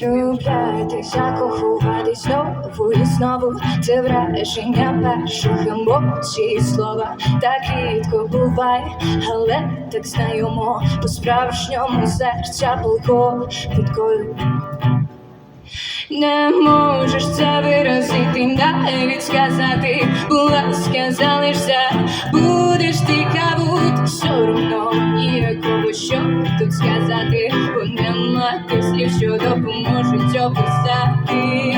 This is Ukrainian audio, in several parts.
Влюбляйтеся, кохуватись знову і знову. Це враження перших емоцій. Слова Так рідко буває, але так знайомо По-справжньому серця пулко підкою не можеш це виразити, навіть сказати, ласка, залишся, будеш ти кавут, соромно ніякого, що тут сказати, бо нема тих слів, що допоможуть описати.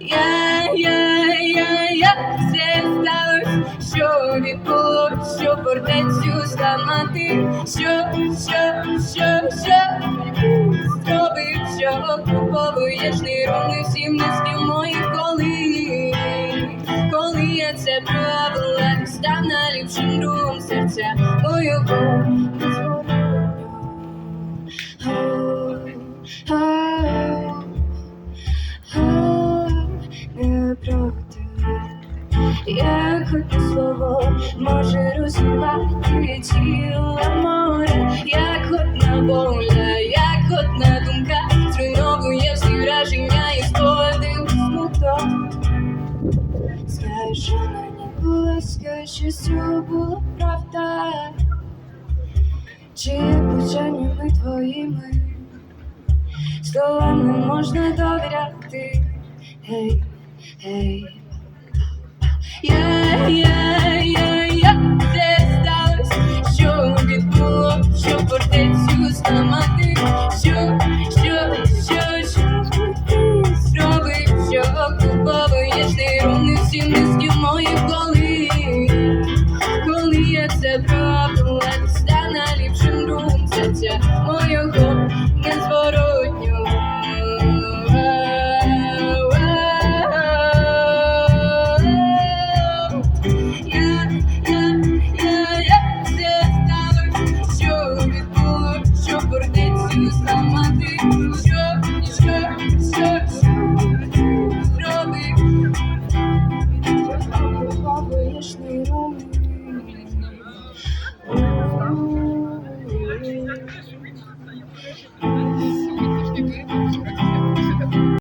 Я, я, я, я, все сталося, що відбулось, що фортецю зламати, що, що, що, що зробив, що окуповуєш нейрони всім низьким моїх коли, коли я це правила, став наліпшим другом серця моєго не проти. Слово може розірвати тіло Скажи мені, будь ласка, що цього була правда, чи є бажаннями твоїми, словам не можна довіряти, гей, гей. мною коли, коли я це пробувала, стане ліпшим другом серця моєго незворотного.